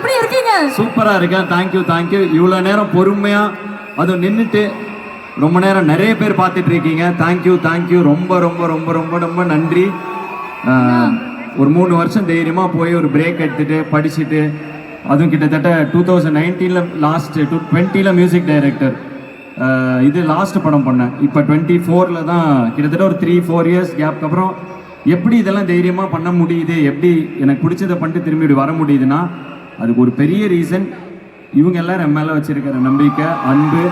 எப்படி இருக்கீங்க? சூப்பரா இருக்கேன். தேங்க்யூ தேங்க்யூ இவ்வளோ நேரம் பொறுமையா அது நின்றுட்டு ரொம்ப நேரம் நிறைய பேர் பார்த்துட்டு இருக்கீங்க. தேங்க்யூ தேங்க்யூ ரொம்ப ரொம்ப ரொம்ப ரொம்ப ரொம்ப நன்றி. ஒரு மூணு வருஷம் தைரியமா போய் ஒரு பிரேக் எடுத்துட்டு படிச்சுட்டு அதுவும் கிட்டத்தட்ட டூ தௌசண்ட் நைன்டீனில் லாஸ்ட் டூ டுவெண்ட்டியில் மியூசிக் டைரக்டர் இது லாஸ்ட் படம் பண்ணேன். இப்போ டுவெண்ட்டி ஃபோரில் தான் கிட்டத்தட்ட ஒரு த்ரீ ஃபோர் இயர்ஸ் கேப்க்கு அப்புறம் எப்படி இதெல்லாம் தைரியமாக பண்ண முடியுது? எப்படி எனக்கு பிடிச்சதை பண்ணிட்டு திரும்பி இப்படி வர முடியுதுன்னா அதுக்கு ஒரு பெரிய ரீசன் இவங்க எல்லாம் நம்ம மேலே வச்சிருக்கிற நம்பிக்கை அன்பு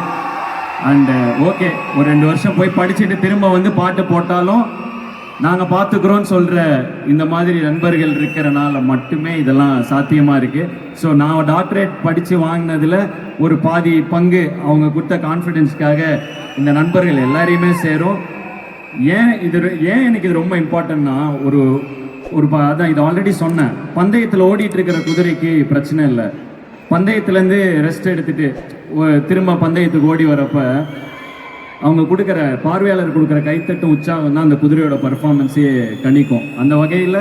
அண்டு ஓகே ஒரு ரெண்டு வருஷம் போய் படிச்சுட்டு திரும்ப வந்து பாட்டு போட்டாலும் நாங்கள் பார்த்துக்குறோன்னு சொல்கிற இந்த மாதிரி நண்பர்கள் இருக்கிறனால மட்டுமே இதெல்லாம் சாத்தியமாக இருக்குது ஸோ நான் டாக்டரேட் படித்து வாங்கினதில் ஒரு பாதி பங்கு அவங்க கொடுத்த கான்ஃபிடென்ஸ்க்காக இந்த நண்பர்கள் எல்லாரையுமே சேரும். ஏன் இது ஏன் எனக்கு இது ரொம்ப இம்பார்ட்டன்னா ஒரு ஒரு ப- அதான் இது ஆல்ரெடி சொன்னேன். பந்தயத்தில் ஓடிட்டு இருக்கிற குதிரைக்கு பிரச்சனை இல்லை. பந்தயத்துலேருந்து ரெஸ்ட் எடுத்துட்டு திரும்ப பந்தயத்துக்கு ஓடி வரப்ப அவங்க கொடுக்குற பார்வையாளர் கொடுக்குற கைத்தட்டும் உற்சாகம் தான் அந்த குதிரையோட பர்ஃபார்மன்ஸே கணிக்கும். அந்த வகையில்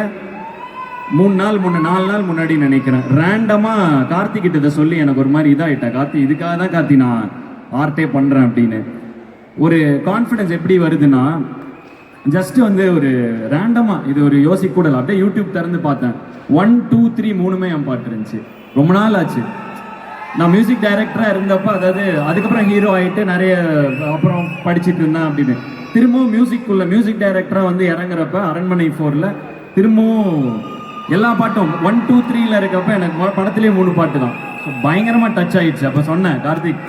மூணு நாள் முன்ன நாலு நாள் முன்னாடி நினைக்கிறேன். ரேண்டமாக கார்த்திகிட்ட இதை சொல்லி எனக்கு ஒரு மாதிரி இதாகிட்டேன் கார்த்தி இதுக்காக தான் கார்த்தி நான் ஆர்ட்டே பண்ணுறேன் அப்படின்னு. ஒரு கான்ஃபிடன்ஸ் எப்படி வருதுன்னா ஜஸ்ட் வந்து ஒரு ரேண்டமாக இது ஒரு யோசிக்க கூட அப்படியே யூடியூப் திறந்து பார்த்தேன். ஒன் டூ த்ரீ மூணுமே என் பாட்டு இருந்துச்சு. ரொம்ப நாள் ஆச்சு. நான் மியூசிக் டைரக்டராக இருந்தப்போ அதாவது அதுக்கப்புறம் ஹீரோ ஆகிட்டு நிறைய அப்புறம் படிச்சுட்டு இருந்தேன் அப்படின்னு. திரும்பவும் மியூசிக்குள்ள மியூசிக் டைரக்டராக வந்து இறங்குறப்ப அரண்மனை ஃபோரில் திரும்பவும் எல்லா பாட்டும் ஒன் டூ த்ரீல இருக்கப்ப எனக்கு படத்துலேயே மூணு பாட்டு தான். ஸோ பயங்கரமாக டச் ஆயிடுச்சு. அப்போ சொன்னேன் கார்த்திக்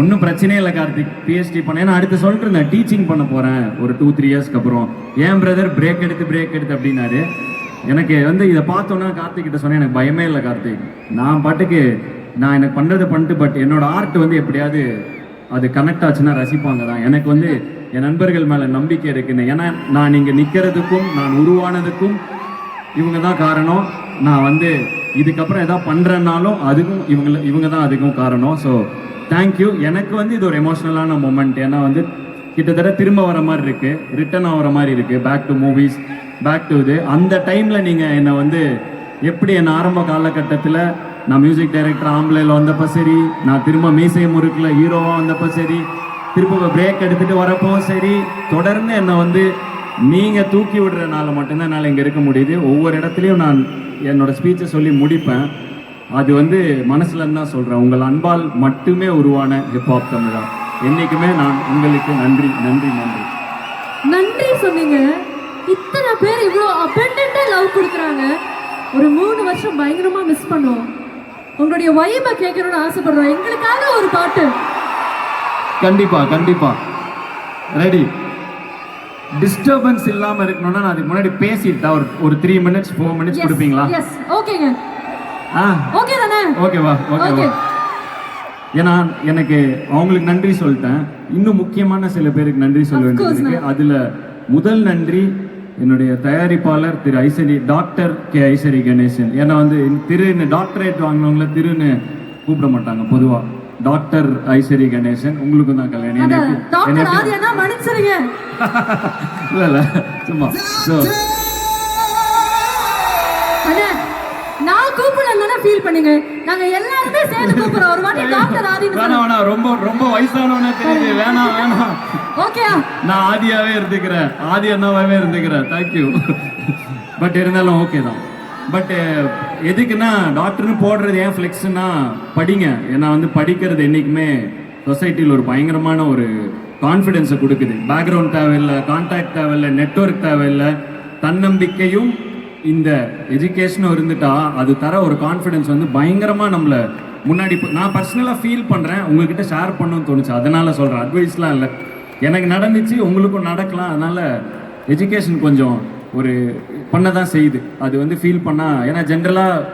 ஒன்றும் பிரச்சனையே இல்லை கார்த்திக். பிஹெச்டி பண்ண. ஏன்னா அடுத்து சொல்லிட்டு இருந்தேன் டீச்சிங் பண்ண போகிறேன் ஒரு டூ த்ரீ இயர்ஸ்க்கு அப்புறம். ஏன் பிரதர் பிரேக் எடுத்து பிரேக் எடுத்து அப்படின்னாரு. எனக்கு வந்து இதை பார்த்தோன்னா கார்த்திக் கிட்ட சொன்னேன் எனக்கு பயமே இல்லை கார்த்திக். நான் பாட்டுக்கு நான் எனக்கு பண்ணுறது பண்ணிட்டு பட் என்னோட ஆர்ட் வந்து எப்படியாவது அது கனெக்ட் ஆச்சுன்னா ரசிப்பாங்க தான். எனக்கு வந்து என் நண்பர்கள் மேலே நம்பிக்கை இருக்குன்னு. ஏன்னா நான் இங்கே நிற்கிறதுக்கும் நான் உருவானதுக்கும் இவங்க தான் காரணம். நான் வந்து இதுக்கப்புறம் எதாவது பண்ணுறேன்னாலும் அதுக்கும் இவங்கள இவங்க தான் அதுக்கும் காரணம். ஸோ தேங்க்யூ எனக்கு வந்து இது ஒரு எமோஷ்னலான மூமெண்ட் ஏன்னா வந்து கிட்டத்தட்ட திரும்ப வர மாதிரி இருக்கு. ரிட்டர்ன் ஆகிற மாதிரி இருக்கு. Back to movies back to இது. அந்த டைம்ல நீங்க என்னை வந்து எப்படி என் ஆரம்ப காலகட்டத்தில் நான் மியூசிக் டைரக்டர் ஆம்பளையில் வந்தப்போ சரி நான் திரும்ப மீசை முறுக்கில் ஹீரோவாக வந்தப்போ சரி திரும்ப பிரேக் எடுத்துகிட்டு வரப்போ சரி தொடர்ந்து என்னை வந்து நீங்கள் தூக்கி விடுறதுனால மட்டும்தான் என்னால் இங்கே இருக்க முடியுது. ஒவ்வொரு இடத்துலையும் நான் என்னோடய ஸ்பீச்சை சொல்லி முடிப்பேன். அது வந்து மனசுல தான் சொல்றேன்? உங்கள் அன்பால் மட்டுமே உருவான ஹிப்ஹாப் தமிழா. என்னைக்குமே நான் உங்களுக்கு நன்றி நன்றி நன்றி. நன்றி சொன்னீங்க. இத்தனை பேர் இவ்வளோ அப்பெண்டா லவ் கொடுக்குறாங்க. ஒரு மூணு வருஷம் பயங்கரமா மிஸ் பண்ணோம் உங்களுடைய வைபை கேட்கணும்னு ஆசைப்படுறோம். எங்களுக்காக ஒரு பாட்டு. கண்டிப்பா கண்டிப்பா. ரெடி டிஸ்டர்பன்ஸ் இல்லாம இருக்கணும்னா நான் அதுக்கு முன்னாடி பேசிட்டேன் ஒரு ஒரு த்ரீ மினிட்ஸ் ஃபோர் மினிட்ஸ் கொடுப்பீங்களா? ஓகேங்க ஓகே தானே? ஓகேவா ஓகேவா ஓகே ஏன்னா எனக்கு அவங்களுக்கு நன்றி சொல்லிட்டேன். இன்னும் முக்கியமான சில பேருக்கு நன்றி சொல்ல வேண்டியது அதுல முதல் நன்றி என்னுடைய தயாரிப்பாளர் திரு ஐசரி டாக்டர் கே ஐசரி கணேசன். ஏன்னா வந்து திருன்னு டாக்டரேட் வாங்கினவங்கள திருன்னு கூப்பிட மாட்டாங்க பொதுவா. டாக்டர் ஐசரி கணேசன் உங்களுக்கும் தான் கல்யாணம். எனக்கு இல்ல இல்ல சும்மா. ஸோ ஃபீல் பண்ணுங்க. நாங்க எல்லாருமே சேர்ந்து கூப்பிடுறோம் ஒரு வாட்டி டாக்டர் ஆதின்னு வேணாம் வேணாம். ரொம்ப ரொம்ப வயசானவனே தெரியுது. வேணாம் வேணாம். ஓகே நான் ஆதியாவே இருந்துக்கிறேன். ஆதி அண்ணாவே இருந்துக்கிறேன். தேங்க்யூ பட் இருந்தாலும் ஓகே தான். பட் எதுக்குன்னா டாக்டர்னு போடுறது ஏன் ஃப்ளெக்ஸ்னா படிங்க. ஏன்னா வந்து படிக்கிறது என்றைக்குமே சொசைட்டியில் ஒரு பயங்கரமான ஒரு கான்ஃபிடென்ஸை கொடுக்குது. பேக்ரவுண்ட் தேவையில்லை கான்டாக்ட் தேவையில்லை நெட்வொர்க் தேவையில்லை தன்னம்பிக்கையும் இந்த எஜுகேஷனும் இருந்துட்டா அது தர ஒரு கான்ஃபிடென்ஸ் வந்து பயங்கரமாக நம்மளை முன்னாடி போ- நான் பர்சனலாக ஃபீல் பண்ணுறேன் உங்ககிட்ட ஷேர் பண்ணணும்னு தோணுச்சு. அதனால சொல்கிறேன் அட்வைஸ்லாம் இல்லை. எனக்கு நடந்துச்சு உங்களுக்கும் நடக்கலாம். அதனால எஜுகேஷன் கொஞ்சம் ஒரு பண்ண தான் செய்யுது. அது வந்து ஃபீல் பண்ணால் ஏன்னா ஜென்ரலாக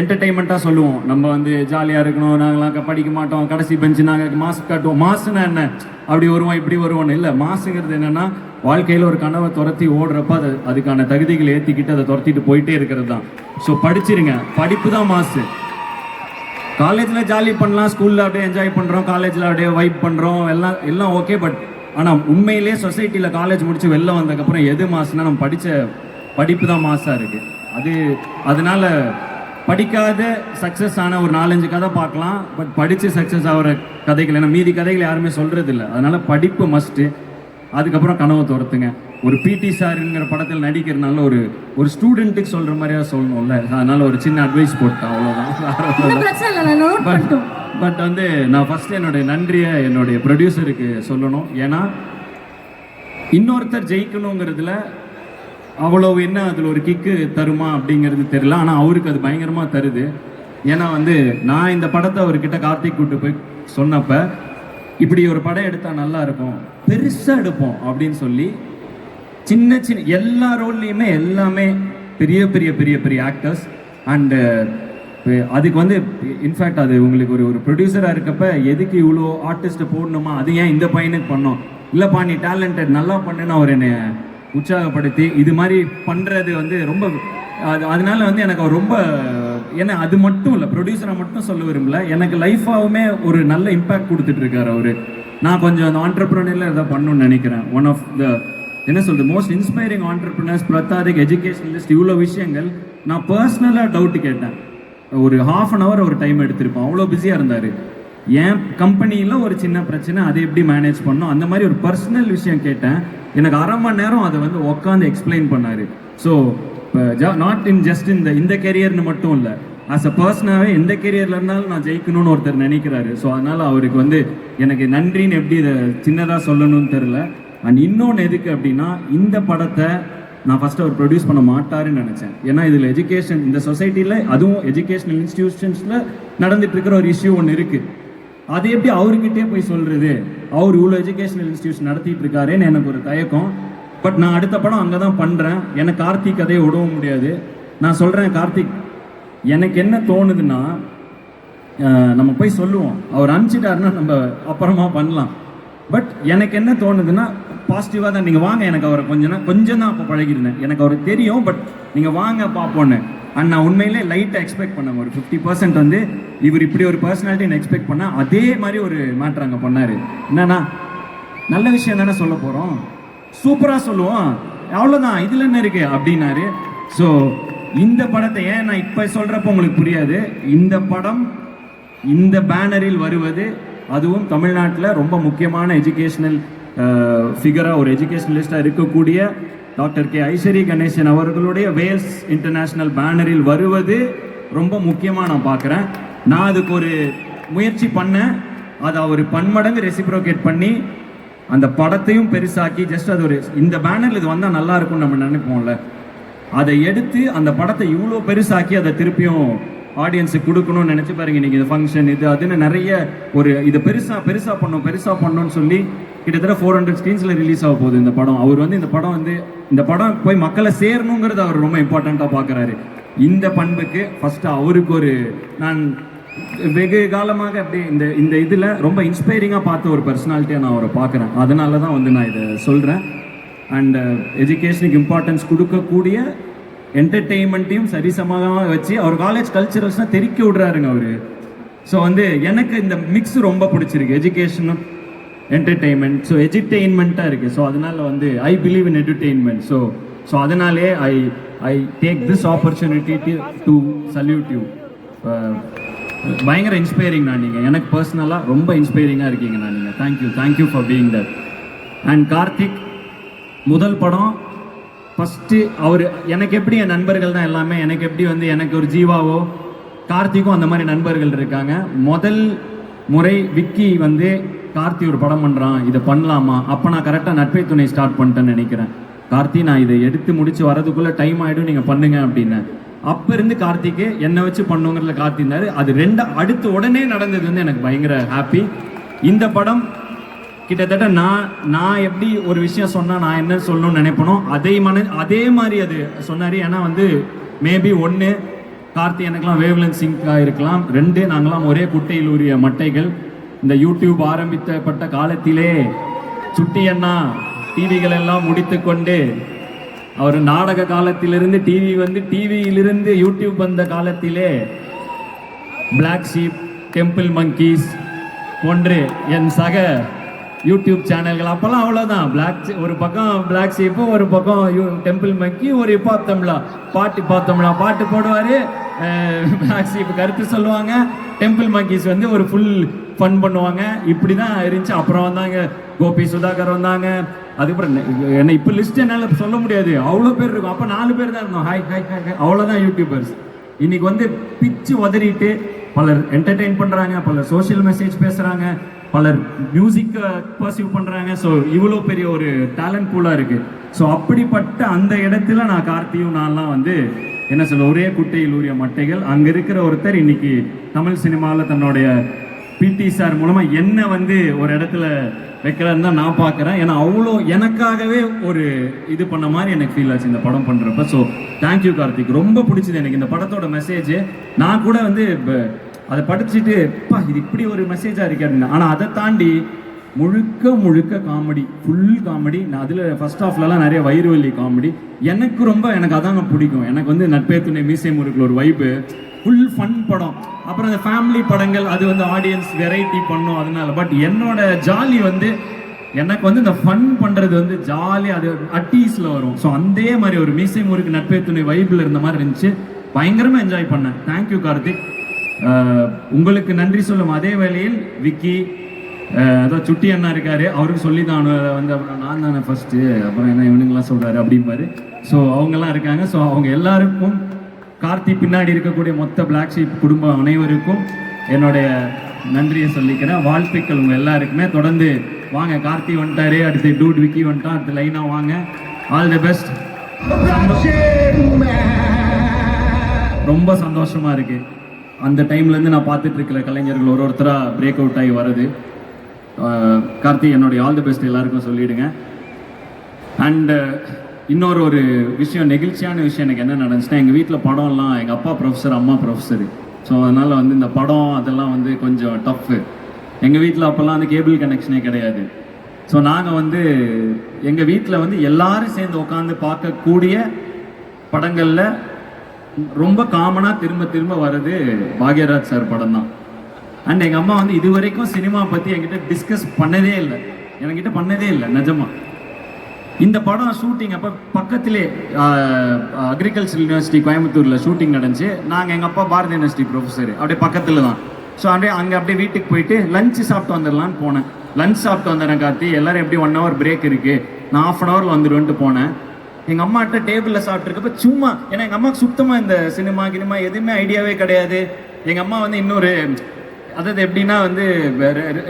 என்டர்டைன்மெண்ட்டாக சொல்லுவோம். நம்ம வந்து ஜாலியாக இருக்கணும் நாங்களாம் படிக்க மாட்டோம் கடைசி பெஞ்சு நாங்கள் மாஸ்க் காட்டுவோம். மாசுனா என்ன? அப்படி வருவோம் இப்படி வருவோம்னு. இல்லை மாசுங்கிறது என்னென்னா வாழ்க்கையில் ஒரு கனவை துரத்தி ஓடுறப்ப அது அதுக்கான தகுதிகளை ஏற்றிக்கிட்டு அதை துரத்திட்டு போயிட்டே இருக்கிறது தான். ஸோ படிச்சிருங்க. படிப்பு தான் மாசு காலேஜில் ஜாலி பண்ணலாம் ஸ்கூலில் அப்படியே என்ஜாய் பண்ணுறோம் காலேஜில் அப்படியே வைப் பண்ணுறோம் எல்லாம் எல்லாம் ஓகே பட் ஆனால் உண்மையிலேயே சொசைட்டியில் காலேஜ் முடிச்சு வெளில வந்ததுக்கப்புறம் எது மாசுனா நம்ம படித்த படிப்பு தான் மாசாக இருக்குது அது அதனால படிக்காத சக்ஸஸ் ஆன ஒரு நாலஞ்சு கதை பார்க்கலாம் பட் படித்து சக்ஸஸ் ஆகிற கதைகள் ஏன்னா மீதி கதைகள் யாருமே சொல்கிறது இல்லை அதனால படிப்பு மஸ்ட்டு அதுக்கப்புறம் கனவை துரத்துங்க. ஒரு பிடி சாருங்கிற படத்தில் நடிக்கிறனால ஒரு ஒரு ஸ்டூடெண்ட்டுக்கு சொல்கிற மாதிரியா சொல்லணும்ல. அதனால ஒரு சின்ன அட்வைஸ் போட்டேன் அவ்வளோதான் பண்ணிட்டோம். பட் வந்து நான் ஃபர்ஸ்ட் என்னுடைய நன்றியை என்னுடைய ப்ரொடியூசருக்கு சொல்லணும். ஏன்னா இன்னொருத்தர் ஜெயிக்கணுங்கிறதுல அவ்வளவு என்ன அதில் ஒரு கிக்கு தருமா அப்படிங்கிறது தெரியல. ஆனால் அவருக்கு அது பயங்கரமாக தருது. ஏன்னா வந்து நான் இந்த படத்தை அவர்கிட்ட கார்த்திக் கூட்டு போய் சொன்னப்ப இப்படி ஒரு படம் எடுத்தால் நல்லா இருக்கும் பெருசாக எடுப்போம் அப்படின்னு சொல்லி சின்ன சின்ன எல்லா ரோல்லையுமே எல்லாமே பெரிய பெரிய பெரிய பெரிய ஆக்டர்ஸ் அண்டு அதுக்கு வந்து இன்ஃபேக்ட் அது உங்களுக்கு ஒரு ஒரு ப்ரொடியூசராக இருக்கப்ப எதுக்கு இவ்வளோ ஆர்டிஸ்ட்டை போடணுமா? அது ஏன் இந்த பையனுக்கு பண்ணோம்? இல்லைப்பா நீ டேலண்டட் நல்லா பண்ணுன்னு அவர் என்னை உற்சாகப்படுத்தி இது மாதிரி பண்ணுறது வந்து ரொம்ப அது அதனால வந்து எனக்கு ரொம்ப ஏன்னா அது மட்டும் இல்லை ப்ரொடியூசரை மட்டும் சொல்ல விரும்பல. எனக்கு லைஃபாகவுமே ஒரு நல்ல இம்பேக்ட் கொடுத்துட்டு இருக்காரு அவர். நான் கொஞ்சம் அந்த ஆண்டர்பிரினரில் இதை பண்ணணும்னு நினைக்கிறேன். ஒன் ஆஃப் த என்ன சொல்றது most inspiring entrepreneurs philanthropic educationalist இவ்வளோ விஷயங்கள் நான் பர்சனலாக டவுட் கேட்டேன். ஒரு ஹாஃப் அன் ஹவர் ஒரு டைம் எடுத்திருப்போம் அவ்வளோ பிஸியாக இருந்தார். என் கம்பெனியில் ஒரு சின்ன பிரச்சனை அதை எப்படி மேனேஜ் பண்ணோம் அந்த மாதிரி ஒரு பர்சனல் விஷயம் கேட்டேன். எனக்கு அரை மணி நேரம் அதை வந்து உட்காந்து எக்ஸ்பிளைன் பண்ணார். ஸோ நாட் இன் ஜஸ்ட் இந்த இந்த கெரியர்னு மட்டும் இல்லை. ஆஸ் அ பர்சனாகவே எந்த கெரியரில் இருந்தாலும் நான் ஜெயிக்கணும்னு ஒருத்தர் நினைக்கிறாரு. ஸோ அதனால் அவருக்கு வந்து எனக்கு நன்றின்னு எப்படி இதை சின்னதாக சொல்லணும்னு தெரில அண்ட் இன்னொன்று எதுக்கு அப்படின்னா இந்த படத்தை நான் ஃபஸ்ட்டு அவர் ப்ரொடியூஸ் பண்ண மாட்டாருன்னு நினச்சேன். ஏன்னா இதில் எஜுகேஷன் இந்த சொசைட்டியில் அதுவும் எஜுகேஷனல் இன்ஸ்டிடியூஷன்ஸில் நடந்துட்டு இருக்கிற ஒரு இஷ்யூ ஒன்று இருக்குது அது எப்படி அவர்கிட்டே போய் சொல்கிறது அவர் இவ்வளோ எஜுகேஷனல் இன்ஸ்டியூஷன் நடத்திட்டு இருக்காருன்னு எனக்கு ஒரு தயக்கம். பட் நான் அடுத்த படம் அங்கே தான் பண்ணுறேன் எனக்கு கார்த்திக் கதையை விடவும் முடியாது. நான் சொல்கிறேன் கார்த்திக் எனக்கு என்ன தோணுதுன்னா நம்ம போய் சொல்லுவோம். அவர் அனுப்பிச்சிட்டாருன்னா நம்ம அப்புறமா பண்ணலாம். பட் எனக்கு என்ன தோணுதுன்னா பாசிட்டிவாக தான். நீங்கள் வாங்க எனக்கு அவரை கொஞ்சம் கொஞ்சம் தான் அப்போ பழகிருந்தேன். எனக்கு அவருக்கு தெரியும் பட் நீங்கள் வாங்க பார்ப்போன்னு அண்ட் நான் உண்மையிலே லைட்டாக எக்ஸ்பெக்ட் பண்ணேன். ஒரு ஃபிஃப்டி பர்சன்ட் வந்து இவர் இப்படி ஒரு பர்சனாலிட்டி எக்ஸ்பெக்ட் பண்ண அதே மாதிரி ஒரு மேட்ரு அங்கே பண்ணார். என்னன்னா நல்ல விஷயம் தானே சொல்ல போகிறோம் சூப்பராக சொல்லுவோம். அவ்வளோதான் இதில் என்ன இருக்கு? அப்படின்னாரு. ஸோ இந்த படத்தை ஏன் நான் இப்போ சொல்கிறப்ப உங்களுக்கு புரியாது. இந்த படம் இந்த பேனரில் வருவது அதுவும் தமிழ்நாட்டில் ரொம்ப முக்கியமான எஜுகேஷனல் ஃபிகராக ஒரு எஜுகேஷனலிஸ்டாக இருக்கக்கூடிய டாக்டர் கே. ஐஸ்வரி கணேசன் அவர்களுடைய வேல்ஸ் இன்டர்நேஷ்னல் பேனரில் வருவது ரொம்ப முக்கியமாக நான் பார்க்குறேன். நான் அதுக்கு ஒரு முயற்சி பண்ணேன். அதை அவர் பன்மடங்கு ரெசிப்ரோகேட் பண்ணி அந்த படத்தையும் பெருசாக்கி ஜஸ்ட் அது ஒரு இந்த பேனரில் இது வந்தால் நல்லா இருக்கும்னு நம்ம நினைப்போம்ல. அதை எடுத்து அந்த படத்தை இவ்வளோ பெருசாக்கி அதை திருப்பியும் ஆடியன்ஸுக்கு கொடுக்கணும்னு நினச்சி பாருங்க இன்னைக்கு இது ஃபங்க்ஷன் இது அதுன்னு நிறைய ஒரு இதை பெருசாக பெருசாக பண்ணும் பெருசாக பண்ணணும்னு சொல்லி கிட்டத்தட்ட ஃபோர் ஹண்ட்ரட் ஸ்க்ரீன்ஸில் ரிலீஸ் ஆக போகுது இந்த படம். அவர் வந்து இந்த படம் வந்து இந்த படம் போய் மக்களை சேரணுங்கிறது அவர் ரொம்ப இம்பார்ட்டண்ட்டாக பார்க்குறாரு. இந்த பண்புக்கு ஃபஸ்ட்டு அவருக்கு ஒரு நான் வெகு காலமாக அப்படியே இந்த இந்த இதில் ரொம்ப இன்ஸ்பைரிங்காக பார்த்த ஒரு பர்சனாலிட்டியாக நான் அவரை பார்க்குறேன். அதனால தான் வந்து நான் இதை சொல்கிறேன் அண்ட் எஜுகேஷனுக்கு இம்பார்ட்டன்ஸ் கொடுக்கக்கூடிய என்டர்டெயின்மெண்ட்டையும் சரிசமமாக வச்சு அவர் காலேஜ் கல்ச்சரல்ஸ்னால் தெறிக்க விடுறாருங்க அவர். ஸோ வந்து எனக்கு இந்த மிக்ஸ் ரொம்ப பிடிச்சிருக்கு. எஜுகேஷனும் என்டர்டெயின்மெண்ட் ஸோ எஜுடெயின்மெண்ட்டாக இருக்குது ஸோ அதனால் வந்து I believe in entertainment so so அதனாலே I I take this opportunity to salute you பயங்கர இன்ஸ்பைரிங் நான் நீங்கள் எனக்கு பர்சனலாக ரொம்ப இன்ஸ்பைரிங்காக இருக்கீங்க நான் நீங்கள் thank you thank you for being that and Karthik முதல் படம் ஃபஸ்ட்டு அவர் எனக்கு எப்படி என் நண்பர்கள் தான் எல்லாமே எனக்கு எப்படி வந்து எனக்கு ஒரு ஜீவாவோ கார்த்திக்கும் அந்த மாதிரி நண்பர்கள் இருக்காங்க. முதல் முறை விக்கி வந்து கார்த்தி ஒரு படம் பண்ணுறான் இதை பண்ணலாமா? அப்போ நான் கரெக்டாக நட்பை துணை ஸ்டார்ட் பண்ணிட்டேன்னு நினைக்கிறேன். கார்த்தி நான் இதை எடுத்து முடிச்சு வரதுக்குள்ளே டைம் ஆகிடும் நீங்கள் பண்ணுங்க அப்படின்னு. அப்போ இருந்து கார்த்திக்கு என்னை வச்சு பண்ணுங்கிறதுல கார்த்தி இருந்தார். அது ரெண்டு அடுத்து உடனே நடந்தது வந்து எனக்கு பயங்கர ஹாப்பி இந்த படம் கிட்டத்தட்ட நான் நான் எப்படி ஒரு விஷயம் சொன்னா நான் என்ன சொல்லணும்னு நினைப்பனோ அதே மன அதே மாதிரி அது சொன்னார். ஏன்னா வந்து மேபி ஒன்று கார்த்தி எனக்கெல்லாம் வேவ்லன் சிங்காக இருக்கலாம். ரெண்டு நாங்களாம் ஒரே குட்டையில் உரிய மட்டைகள். இந்த யூடியூப் ஆரம்பித்தப்பட்ட காலத்திலே சுட்டி அண்ணா டிவிகள் எல்லாம் முடித்து கொண்டு அவர் நாடக காலத்திலிருந்து டிவி வந்து டிவியிலிருந்து யூடியூப் வந்த காலத்திலே பிளாக் ஷீப் டெம்பிள் மங்கீஸ் போன்று என் சக யூடியூப் சேனல்கள் அப்போல்லாம் அவ்வளோதான் பிளாக் ஒரு பக்கம் பிளாக் ஷீப்பும் ஒரு பக்கம் யூ டெம்பிள் மக்கி ஒரு இப்போ தமிழா பாட்டு பார்த்தோம்னா பாட்டு போடுவார். பிளாக் இப்போ கருத்து சொல்லுவாங்க. டெம்பிள் மக்கீஸ் வந்து ஒரு ஃபுல் ஃபன் பண்ணுவாங்க. இப்படி தான் இருந்துச்சு. அப்புறம் வந்தாங்க. கோபி சுதாகர் வந்தாங்க. அதுக்கப்புறம் என்ன இப்போ லிஸ்ட் என்னால் சொல்ல முடியாது. அவ்வளோ பேர் இருக்கும். அப்போ நாலு பேர் தான் இருந்தோம். ஹாய் ஹாய் ஹாய் ஹாய் அவ்வளோதான் யூடியூபர்ஸ் இன்னைக்கு வந்து பிச்சு உதறிட்டு பலர் என்டர்டெயின் பண்ணுறாங்க பலர் சோஷியல் மெசேஜ் பேசுகிறாங்க பலர் மியூசிக்கை பர்சீவ் பண்ணுறாங்க ஸோ இவ்வளோ பெரிய ஒரு டேலண்ட் பூலாக இருக்குது ஸோ அப்படிப்பட்ட அந்த இடத்துல நான் கார்த்தியும் நான்லாம் வந்து என்ன சொல்ல ஒரே குட்டையில் உரிய மட்டைகள். அங்கே இருக்கிற ஒருத்தர் இன்னைக்கு தமிழ் சினிமாவில் தன்னுடைய பிடி சார் மூலமாக என்ன வந்து ஒரு இடத்துல வைக்கலன்னு தான் நான் பார்க்குறேன் ஏன்னா அவ்வளோ எனக்காகவே ஒரு இது பண்ண மாதிரி எனக்கு ஃபீல் ஆச்சு இந்த படம் பண்ணுறப்ப ஸோ தேங்க்யூ கார்த்திக். ரொம்ப பிடிச்சது எனக்கு இந்த படத்தோட மெசேஜ் நான் கூட வந்து இப்போ அதை படிச்சுட்டு எப்பா இது இப்படி ஒரு மெசேஜாக இருக்கு அப்படின்னு ஆனால் அதை தாண்டி முழுக்க முழுக்க காமெடி ஃபுல் காமெடி நான் அதில் ஃபர்ஸ்ட் ஹாஃப்லலாம் நிறைய வயிறு வலி காமெடி எனக்கு ரொம்ப எனக்கு அதாங்க பிடிக்கும். எனக்கு வந்து நட்பே துணை மீசை முறுக்கில் ஒரு வைப்பு ஃபுல் ஃபன் படம். அப்புறம் அந்த ஃபேமிலி படங்கள் அது வந்து ஆடியன்ஸ் வெரைட்டி பண்ணும் அதனால. பட் என்னோட ஜாலி வந்து எனக்கு வந்து இந்த ஃபன் பண்ணுறது வந்து ஜாலி அது அட்டீஸில் வரும். ஸோ அதே மாதிரி ஒரு மீசை முறுக்கு நட்பே துணை வைப்பில் இருந்த மாதிரி இருந்துச்சு. பயங்கரமாக என்ஜாய் பண்ணேன். Thank you Karthik. உங்களுக்கு நன்றி சொல்லும் அதே வேளையில் விக்கி அதான் சுட்டி அண்ணா இருக்காரு. அவருக்கு சொல்லி தான் வந்து அப்புறம் நான் தானே ஃபர்ஸ்ட்டு அப்புறம் என்ன இவனுங்களாம் சொல்கிறாரு அப்படிம்பாரு. ஸோ அவங்கெல்லாம் இருக்காங்க. ஸோ அவங்க எல்லாருக்கும் கார்த்தி பின்னாடி இருக்கக்கூடிய மொத்த பிளாக் ஷீப் குடும்பம் அனைவருக்கும் என்னுடைய நன்றியை சொல்லிக்கிறேன். வாழ்த்துக்கள் உங்கள் எல்லாருக்குமே. தொடர்ந்து வாங்க. கார்த்தி வந்துட்டாரு. அடுத்து டூட் விக்கி வந்துட்டான். அடுத்து லைனாக வாங்க. ஆல் தி பெஸ்ட் ரொம்ப சந்தோஷமாக இருக்குது அந்த டைம்லேருந்து நான் பார்த்துட்டு இருக்கிற கலைஞர்கள் ஒரு ஒருத்தராக பிரேக் அவுட் ஆகி வருது கார்த்தி என்னுடைய ஆல் தி பெஸ்ட் எல்லாருக்கும் சொல்லிடுங்க. அண்டு இன்னொரு ஒரு விஷயம் நெகிழ்ச்சியான விஷயம் எனக்கு என்ன நடந்துச்சுன்னா எங்கள் வீட்டில் படம்லாம் எங்கள் அப்பா ப்ரொஃபஸர் அம்மா ப்ரொஃபஸர் ஸோ அதனால் வந்து இந்த படம் அதெல்லாம் வந்து கொஞ்சம் டஃப்பு எங்கள் வீட்டில் அப்போல்லாம் வந்து கேபிள் கனெக்ஷனே கிடையாது. ஸோ நாங்கள் வந்து எங்கள் வீட்டில் வந்து எல்லாரும் சேர்ந்து உட்காந்து பார்க்கக்கூடிய படங்களில் ரொம்ப காமனாக திரும்ப திரும்ப வர்றது பாக்யராஜ் சார் படம் தான் அண்ட் எங்கள் அம்மா வந்து இது வரைக்கும் சினிமா பற்றி என்கிட்ட டிஸ்கஸ் பண்ணதே இல்லை. என்கிட்ட பண்ணதே இல்லை நிஜமா. இந்த படம் ஷூட்டிங் அப்போ பக்கத்திலே அக்ரிகல்ச்சர் யூனிவர்சிட்டி கோயம்புத்தூரில் ஷூட்டிங் நடந்துச்சு. நாங்கள் எங்கள் அப்பா பாரதி யூனிவர்சிட்டி ப்ரொஃபஸர் அப்படியே பக்கத்தில் தான் ஸோ அப்படியே அங்கே அப்படியே வீட்டுக்கு போயிட்டு லஞ்சு சாப்பிட்டு வந்துடலான்னு போனேன். லஞ்ச் சாப்பிட்டு வந்துடுறேன் கார்த்தி. எல்லோரும் எப்படி ஒன் ஹவர் பிரேக் இருக்குது நான் ஆஃப் அன் ஹவரில் வந்துடுவேன்ட்டு போனேன். எங்கள் அம்மாட்ட டேபிளில் சாப்பிட்ருக்கப்ப சும்மா ஏன்னா எங்கள் அம்மாவுக்கு சுத்தமாக இந்த சினிமா கினிமா எதுவுமே ஐடியாவே கிடையாது. எங்கள் அம்மா வந்து இன்னொரு அதாவது எப்படின்னா வந்து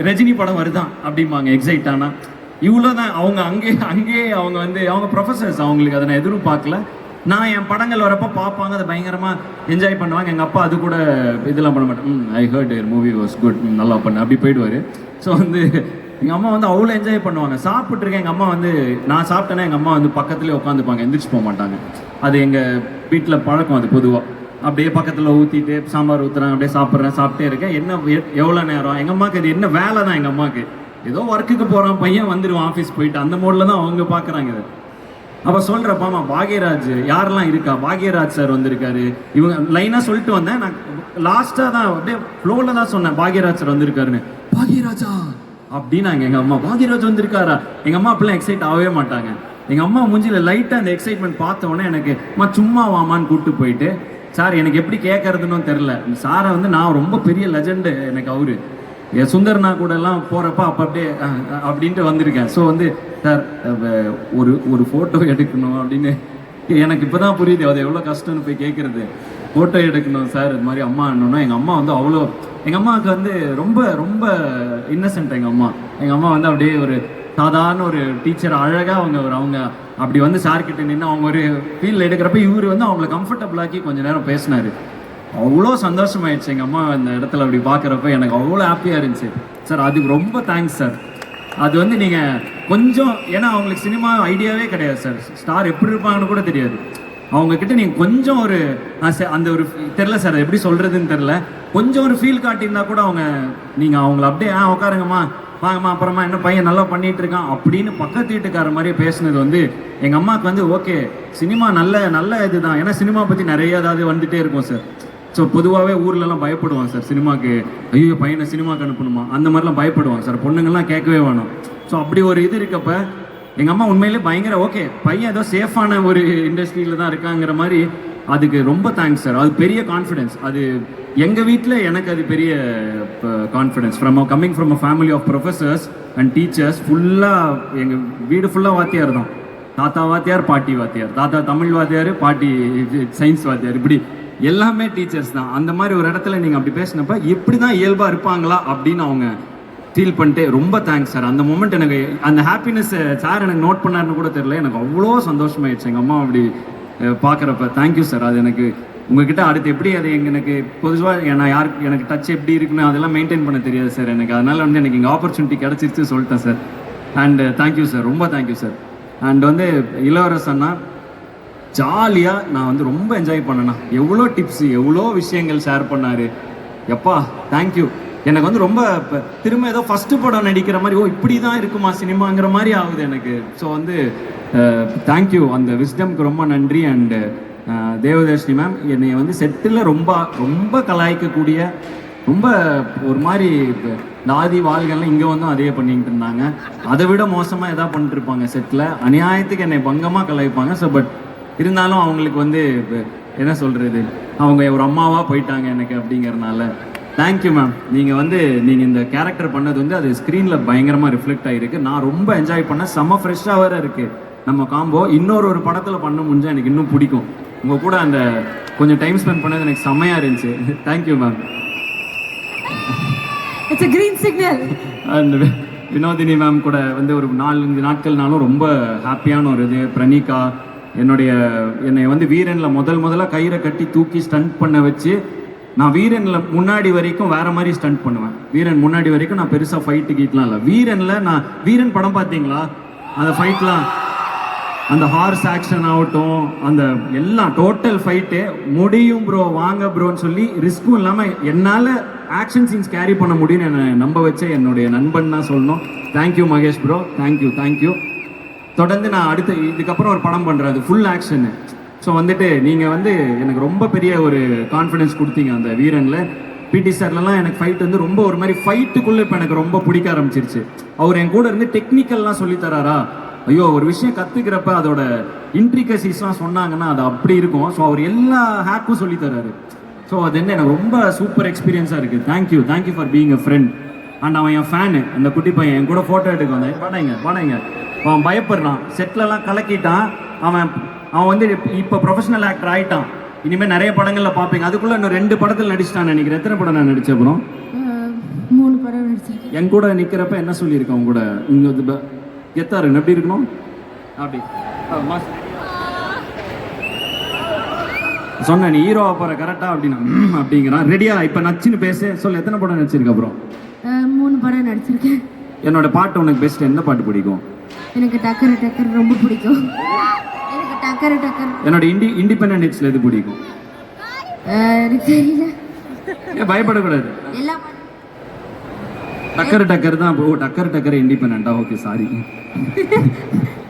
ரஜினி படம் வருதான் அப்படிம்பாங்க எக்ஸைட் ஆனா. இவ்வளோதான் அவங்க அங்கே அங்கேயே அவங்க வந்து அவங்க ப்ரொஃபசர்ஸ் அவங்களுக்கு அதை நான் எதிரும் பார்க்கல நான் என் படங்கள் வரப்போ பார்ப்பாங்க அதை பயங்கரமாக என்ஜாய் பண்ணுவாங்க. எங்கள் அப்பா அது கூட இதெல்லாம் பண்ண மாட்டேன் I heard movie was good நல்லா பண்ண. அப்படி போயிடுவார். ஸோ வந்து எங்கள் அம்மா வந்து அவ்வளோ என்ஜாய் பண்ணுவாங்க. சாப்பிட்ருக்கேன் எங்கள் அம்மா வந்து நான் சாப்பிட்டேன்னா எங்கள் அம்மா வந்து பக்கத்துலேயே உட்காந்துப்பாங்க. எந்திரிச்சு போக மாட்டாங்க. அது எங்கள் வீட்டில் பழக்கம் அது பொதுவாக அப்படியே பக்கத்தில் ஊற்றிட்டு சாம்பார் ஊற்றுறேன் அப்படியே சாப்பிட்றேன் சாப்பிட்டே இருக்கேன். என்ன எ- எவ்வளோ நேரம்? எங்கள் அம்மாவுக்கு அது என்ன வேலை தான் எங்கள் அம்மாவுக்கு ஏதோ ஒர்க்குக்கு போகிறான் பையன் வந்துடுவான் ஆஃபீஸ் போயிட்டு. அந்த மோடில் தான் அவங்க பார்க்குறாங்க இதை. அப்போ சொல்கிறப்பாமா பாக்யராஜ் யாரெல்லாம் இருக்கா? பாக்யராஜ் சார் வந்திருக்காரு. இவங்க லைனாக சொல்லிட்டு வந்தேன். நான் லாஸ்ட்டாக தான் அப்படியே ஃப்ளோவில் தான் சொன்னேன். பாக்யராஜ் சார் வந்திருக்காருன்னு. பாக்யராஜா அப்படின்னாங்க எங்கள் அம்மா. பாக்யராஜ் வந்திருக்காரா? எங்கள் அம்மா அப்படிலாம் எக்ஸைட் ஆகவே மாட்டாங்க. எங்கள் அம்மா மூஞ்சியில் லைட்டாக அந்த எக்ஸைட்மெண்ட் பார்த்தோன்னே எனக்கு அம்மா சும்மா வாமான்னு கூப்பிட்டு போயிட்டு சார் எனக்கு எப்படி கேட்கறதுன்னு தெரில சாரை வந்து நான் ரொம்ப பெரிய லெஜெண்டு எனக்கு அவரு. என் சுந்தர்னா கூட எல்லாம் போகிறப்ப அப்போ அப்படியே அப்படின்ட்டு வந்திருக்கேன். ஸோ வந்து சார் ஒரு ஒரு ஃபோட்டோ எடுக்கணும் அப்படின்னு எனக்கு இப்போ தான் புரியுது அது எவ்வளோ கஷ்டம்னு போய் கேட்குறது ஃபோட்டோ எடுக்கணும் சார் இது மாதிரி அம்மா என்னன்னா எங்கள் அம்மா வந்து அவ்வளோ எங்கள் அம்மாவுக்கு வந்து ரொம்ப ரொம்ப இன்னசென்ட் எங்கள் அம்மா. எங்கள் அம்மா வந்து அப்படியே ஒரு சாதாரண ஒரு டீச்சர் அழகாக அவங்க ஒரு அவங்க அப்படி வந்து சார்கிட்ட நின்று அவங்க ஒரு ஃபீல் எடுக்கிறப்ப இவர் வந்து அவங்கள கம்ஃபர்டபுளாக்கி கொஞ்சம் கொஞ்ச நேரம் பேசினாரு. அவ்வளோ சந்தோஷமாயிடுச்சு எங்கள் அம்மா அந்த இடத்துல அப்படி பார்க்குறப்ப எனக்கு அவ்வளோ ஹாப்பியாக இருந்துச்சு. சார் அதுக்கு ரொம்ப தேங்க்ஸ் சார் அது வந்து நீங்கள் கொஞ்சம் ஏன்னா அவங்களுக்கு சினிமா ஐடியாவே கிடையாது சார் ஸ்டார் எப்படி இருப்பாங்கன்னு கூட தெரியாது. அவங்கக்கிட்ட நீங்கள் கொஞ்சம் ஒரு அந்த ஒரு தெரில சார் எப்படி சொல்கிறதுன்னு தெரில கொஞ்சம் ஒரு ஃபீல் காட்டியிருந்தா கூட அவங்க நீங்கள் அவங்கள அப்படியே ஆ உட்காருங்கம்மா வாங்கம்மா அப்புறமா என்ன பையன் நல்லா பண்ணிட்டு இருக்கான் அப்படின்னு பக்கத்து வீட்டுக்கார மாதிரியே பேசுனது வந்து எங்கள் அம்மாவுக்கு வந்து ஓகே சினிமா நல்ல நல்ல இதுதான். ஏன்னா சினிமா பற்றி நிறைய ஏதாவது வந்துட்டே இருக்கும் சார் ஸோ பொதுவாகவே ஊர்லலாம் பயப்படுவாங்க சார் சினிமாக்கு. ஐயோ பையனை சினிமாக்கு அனுப்பணுமா? அந்த மாதிரிலாம் பயப்படுவாங்க சார். பொண்ணுங்கள்லாம் கேட்கவே வேணும். ஸோ அப்படி ஒரு இது இருக்கப்ப எங்கள் அம்மா உண்மையிலே பயங்கர ஓகே பையன் ஏதோ சேஃபான ஒரு இண்டஸ்ட்ரியில் தான் இருக்காங்கிற மாதிரி அதுக்கு ரொம்ப தேங்க்ஸ் சார். அது பெரிய கான்ஃபிடென்ஸ் அது எங்கள் வீட்டில் எனக்கு அது பெரிய confidence from coming from a family of professors and teachers ஃபுல்லாக எங்கள் வீடு ஃபுல்லாக வாத்தியார் தான். தாத்தா வாத்தியார் பாட்டி வாத்தியார். தாத்தா தமிழ் வாத்தியார் பாட்டி சயின்ஸ் வாத்தியார். இப்படி எல்லாமே டீச்சர்ஸ் தான். அந்த மாதிரி ஒரு இடத்துல நீங்கள் அப்படி பேசினப்ப இப்படி தான் இயல்பாக இருப்பாங்களா அப்படின்னு அவங்க ஃபீல் பண்ணிட்டு ரொம்ப தேங்க்ஸ் சார் அந்த மூமெண்ட் எனக்கு அந்த ஹாப்பினஸ் சார் எனக்கு நோட் பண்ணாருன்னு கூட தெரியல. எனக்கு அவ்வளோ சந்தோஷமாயிடுச்சு எங்கள் அம்மா அப்படி பார்க்குறப்ப தேங்க்யூ சார் அது எனக்கு உங்ககிட்ட அடுத்து எப்படி அது எங்க- எனக்கு பொதுவாக நான் யாருக்கு எனக்கு டச் எப்படி இருக்குன்னு அதெல்லாம் மெயின்டைன் பண்ண தெரியாது சார் எனக்கு. அதனால வந்து எனக்கு இங்கே ஆப்பர்ச்சுனிட்டி கிடச்சிருச்சு சொல்லிட்டேன் sir and thank you sir ரொம்ப தேங்க்யூ சார் அண்ட் வந்து இளவரசன்னா ஜாலியாக நான் வந்து ரொம்ப என்ஜாய் பண்ணேண்ணா எவ்வளோ டிப்ஸ் எவ்வளோ விஷயங்கள் ஷேர் பண்ணார். எப்பா தேங்க்யூ எனக்கு வந்து ரொம்ப திரும்ப ஏதோ ஃபஸ்ட்டு படம் நடிக்கிற மாதிரி ஓ இப்படி தான் இருக்குமா சினிமாங்கிற மாதிரி ஆகுது எனக்கு. ஸோ வந்து தேங்க்யூ அந்த விஸ்டம்க்கு ரொம்ப நன்றி அண்டு தேவதர்ஷினி மேம் என்னை வந்து செட்டில் ரொம்ப ரொம்ப கலாய்க்கக்கூடிய ரொம்ப ஒரு மாதிரி இப்ப லாதி வாள்கள்லாம் இங்கே வந்தும் அதே பண்ணிக்கிட்டு இருந்தாங்க. அதை விட மோசமாக எதாவது பண்ணிட்டு இருப்பாங்க செட்டில் அநியாயத்துக்கு என்னை பங்கமாக கலாய்ப்பாங்க. ஸோ பட் இருந்தாலும் அவங்களுக்கு வந்து என்ன சொல்கிறது அவங்க ஒரு அம்மாவாக போயிட்டாங்க எனக்கு அப்படிங்கறனால. தேங்க்யூ மேம் நீங்கள் வந்து நீங்கள் இந்த கேரக்டர் பண்ணது வந்து அது ஸ்க்ரீனில் பயங்கரமாக ரிஃப்ளெக்ட் ஆகிருக்கு நான் ரொம்ப என்ஜாய் பண்ணேன். செம்ம ஃப்ரெஷ்ஷாக வேறு இருக்குது நம்ம காம்போ இன்னொரு ஒரு படத்தில் பண்ண முடிஞ்சா எனக்கு இன்னும் பிடிக்கும். உங்கள் கூட அந்த கொஞ்சம் டைம் ஸ்பெண்ட் பண்ணது எனக்கு செம்மையாக இருந்துச்சு. Thank you ma'am it's green signal. And Vinodhini ma'am கூட வந்து ஒரு நாலஞ்சு நாட்கள்னாலும் ரொம்ப ஹாப்பியான ஒரு இது. பிரணீகா என்னுடைய என்னை வந்து வீரனில் முதல் முதல்ல கயிறை கட்டி தூக்கி ஸ்டண்ட் பண்ண வச்சு நான் வீரனில் முன்னாடி வரைக்கும் வேற மாதிரி ஸ்டண்ட் பண்ணுவேன். வீரன் முன்னாடி வரைக்கும் நான் பெருசாக ஃபைட்டு கீட்லாம் இல்லை. வீரனில் நான் வீரன் படம் பார்த்தீங்களா? அந்த ஃபைட்லாம் அந்த ஹார்ஸ் ஆக்ஷன் ஆகட்டும் அந்த எல்லாம் டோட்டல் ஃபைட்டு முடியும் ப்ரோ வாங்க ப்ரோன்னு சொல்லி ரிஸ்க்கும் இல்லாமல் என்னால் ஆக்ஷன் சீன்ஸ் கேரி பண்ண முடியும்னு என்னை நம்ப வச்ச என்னுடைய நண்பன் தான் சொல்லணும். Thank you Mahesh bro thank you thank you தொடர்ந்து நான் அடுத்த இதுக்கப்புறம் ஒரு படம் பண்ணுறேன் அது ஃபுல் ஆக்ஷனு ஸோ வந்துட்டு நீங்கள் வந்து எனக்கு ரொம்ப பெரிய ஒரு கான்ஃபிடென்ஸ் கொடுத்தீங்க அந்த வீரனில். பிடி சார்லலாம் எனக்கு ஃபைட் வந்து ரொம்ப ஒரு மாதிரி ஃபைட்டுக்குள்ளே இப்போ எனக்கு ரொம்ப பிடிக்க ஆரம்பிச்சிருச்சு. அவர் என் கூட இருந்து டெக்னிக்கல்லாம் சொல்லித்தராரா ஐயோ ஒரு விஷயம் கற்றுக்கிறப்ப அதோட இன்ட்ரிகசிஸ்லாம் சொன்னாங்கன்னா அது அப்படி இருக்கும். ஸோ அவர் எல்லா ஹேக்கும் சொல்லித்தராரு ஸோ அது என்ன எனக்கு ரொம்ப சூப்பர் எக்ஸ்பீரியன்ஸாக இருக்குது thank you thank you for being a friend and அவன் என் ஃபேனு அந்த குட்டி பையன் என் கூட ஃபோட்டோ எடுக்க வந்தேன். பாடாங்க பாடாங்க அவன் பயப்படுறான். செட்லலாம் கலக்கிட்டான். அவன் அவன் வந்து இப்போ ப்ரொஃபஷனல் ஆக்டர் ஆயிட்டான். இனிமேல் நிறைய படங்களில் பார்ப்பீங்க. அதுக்குள்ளே இன்னும் ரெண்டு படத்தில் நடிச்சிட்டான் நினைக்கிறேன். எத்தனை படம் நான் நடிச்ச அப்புறம்? மூணு படம் நடிச்சிருக்கேன். என் கூட நிற்கிறப்ப என்ன சொல்லியிருக்கேன் உங்க கூட? இங்கே கெத்தாரு எப்படி இருக்கணும் அப்படி. சொன்ன நீ ஹீரோவா போற கரெக்டா அப்படின்னா அப்படிங்கிறான். ரெடியா இப்ப நச்சுன்னு பேசு. சொல்லு எத்தனை படம் நடிச்சிருக்க அப்புறம்? மூணு படம் நடிச்சிருக்கேன். என்னோட பாட்டு உனக்கு பெஸ்ட் என்ன பாட்டு பிடிக்கும்? எனக்கு டக்கர் டக்கர் ரொம்ப பிடிக்கும். எனக்கு டக்கர் டக்கர். என்னோட இண்டி இண்டிபெண்டன்ட் ஹிட்ஸ்ல எது பிடிக்கும்? எனக்கு தெரியல. ஏன் பயப்படக்கூடாது? எல்லா டக்கர் டக்கர் தான் ஓ டக்கர் டக்கர் இண்டிபெண்டா ஓகே சாரி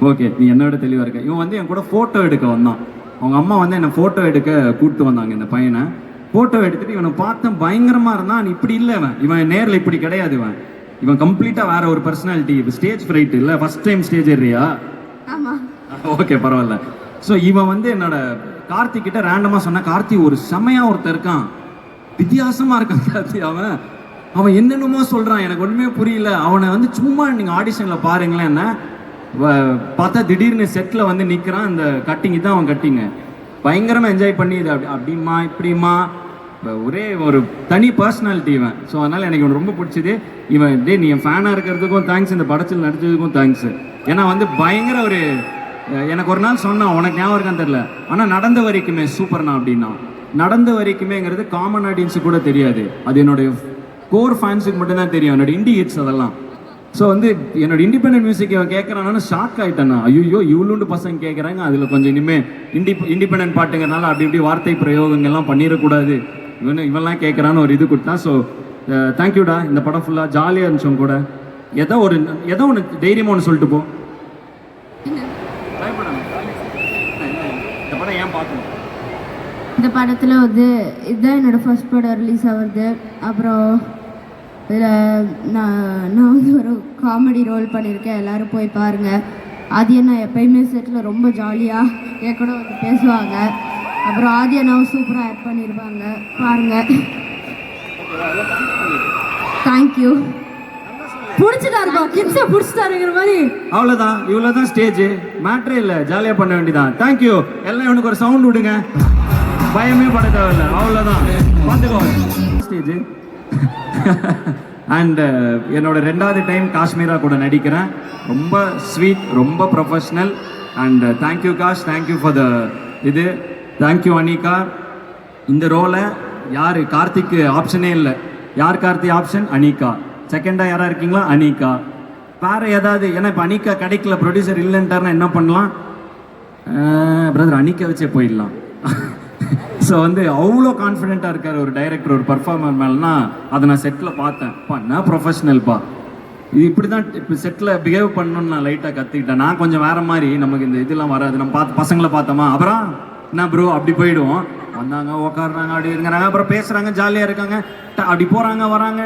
ஓகே நீ என்னை விட தெளிவா இருக்க. இவன் வந்து என் கூட போட்டோ எடுக்க வந்தான். அவங்க அம்மா வந்து என்னை போட்டோ எடுக்க கூப்பிட்டு வந்தாங்க இந்த பையனை. போட்டோ எடுத்துட்டு இவனை பார்த்தேன் பயங்கரமா இருந்தான். இப்படி இல்லை இவன் இவன் நேர்ல இப்படி கிடையாது இவன் இவன் கம்ப்ளீட்டா வேற ஒரு பர்சனாலிட்டி இப்போ ஸ்டேஜ் ஃப்ரைட் இல்லை ஃபர்ஸ்ட் டைம் ஸ்டேஜ் ஏறியா ஆமா. ஓகே பரவாயில்ல. ஸோ இவன் வந்து என்னோட கார்த்திக் கிட்ட ரேண்டமா சொன்னா கார்த்தி ஒரு செமையா ஒருத்தன் இருக்கான். வித்தியாசமா இருக்கான் கார்த்தி அவன். அவன் என்னென்னமோ சொல்றான் எனக்கு ஒண்ணுமே புரியல. அவனை வந்து சும்மா நீங்க ஆடிஷன்ல பாருங்களேன் என்ன. பார்த்தா திடீர்னு செட்ல வந்து நிக்கிறான் இந்த கட்டிங் தான் அவன் கட்டிங்க பயங்கரமா என்ஜாய் பண்ணி இது அப்படி அப்படிமா இப்படிமா இப்போ ஒரே ஒரு தனி பர்சனாலிட்டி இவன். ஸோ அதனால் எனக்கு இவன் ரொம்ப பிடிச்சது. இவன் டே நீ என் ஃபேனாக இருக்கிறதுக்கும் தேங்க்ஸ் இந்த படத்தில் நடிச்சதுக்கும் தேங்க்ஸ் ஏன்னா வந்து பயங்கர ஒரு எனக்கு ஒரு நாள் சொன்னான் உனக்கு ஞாபகம் இருக்கான்னு தெரில ஆனால் நடந்த வரைக்குமே சூப்பர்ண்ணா அப்படின்னா நடந்த வரைக்குமேங்கிறது காமன் ஆடியன்ஸுக்கு கூட தெரியாது. அது என்னுடைய கோர் ஃபேன்ஸுக்கு மட்டும்தான் தெரியும். என்னோட இண்டி ஹிட்ஸ் அதெல்லாம். ஸோ வந்து என்னோட இண்டிபெண்டன்ட் மியூசிக் இவன் கேட்குறான்னு ஷாக் ஆயிட்டேன் ஐயோ இவ்வளோண்டு பசங்க கேட்குறாங்க அதில் கொஞ்சம் இனிமே இண்டி இண்டிபெண்ட் பாட்டுங்கிறனால அப்படி இப்படி வார்த்தை பிரயோகங்கள்லாம் பண்ணிடக்கூடாது. இவன் இவன்லாம் கேட்குறான்னு ஒரு இது கொடுத்தான் ஸோ தேங்க்யூடா uh, இந்த படம் ஃபுல்லாக ஜாலியாக இருந்துச்சோம் கூட. எதோ ஒரு ஏதோ ஒன்று தைரியமாக ஒன்று சொல்லிட்டு போ. இந்த படம் ஏன் பார்க்கணும்? இந்த படத்தில் வந்து இதுதான் என்னோட ஃபர்ஸ்ட் படம் ரிலீஸ் ஆகுது அப்புறம் இதில் நான் நான் வந்து ஒரு காமெடி ரோல் பண்ணியிருக்கேன் எல்லாரும் போய் பாருங்கள் அது என்ன எப்பயுமே செட்டில் ரொம்ப ஜாலியாக என் கூட வந்து பேசுவாங்க. அப்புறம் ஆதி அண்ணாவும் சூப்பராக ஆட் பண்ணியிருப்பாங்க. பாருங்க. தேங்க்யூ புடிச்சிட்டாருப்பா கிட்ஸ புடிச்சிட்டாருங்கிற மாதிரி. அவ்வளோதான் இவ்வளோ தான் ஸ்டேஜ் மேட்ரே இல்லை ஜாலியாக பண்ண வேண்டியதான் தேங்க்யூ எல்லாம் இவனுக்கு ஒரு சவுண்ட் விடுங்க. பயமே பட தேவையில்ல. அவ்வளவுதான். பார்த்துக்கோ. ஸ்டேஜ் அண்ட் uh, என்னோட ரெண்டாவது டைம் காஷ்மீரா கூட நடிக்கிறேன். ரொம்ப ஸ்வீட் ரொம்ப professional and thank you Kash thank you for the இது. தேங்க்யூ அனிகா இந்த ரோலை யார்? கார்த்திக்கு ஆப்ஷனே இல்லை. யார் கார்த்தி ஆப்ஷன் அனிகா. செகண்டாக யாராக இருக்கீங்களா? அனிகா. வேறு ஏதாவது ஏன்னா இப்போ அனிகா கிடைக்கல ப்ரொடியூசர் இல்லைன்ட்டாருன்னா என்ன பண்ணலாம்? பிரதர் அனிகா வச்சே போயிடலாம். ஸோ வந்து அவ்வளோ கான்ஃபிடென்ட்டாக இருக்கார் ஒரு டைரக்டர் ஒரு பர்ஃபார்மர் மேலனா அதை நான் செட்டில் பார்த்தேன். பா நான் ப்ரொஃபஷனல்ப்பா இது இப்படி தான் இப்போ செட்டில் பிஹேவ் பண்ணணும்னு நான் லைட்டாக கற்றுக்கிட்டேன் நான் கொஞ்சம் வேறு மாதிரி நமக்கு இந்த இதெல்லாம் வராது. நம்ம பார்த்து பசங்களை பார்த்தோமா? அப்புறம் என்ன ப்ரோ அப்படி போயிடுவோம். வந்தாங்க உக்காடுறாங்க அப்படி இருக்கிறாங்க அப்புறம் பேசுகிறாங்க ஜாலியாக இருக்காங்க. அப்படி போகிறாங்க வராங்க.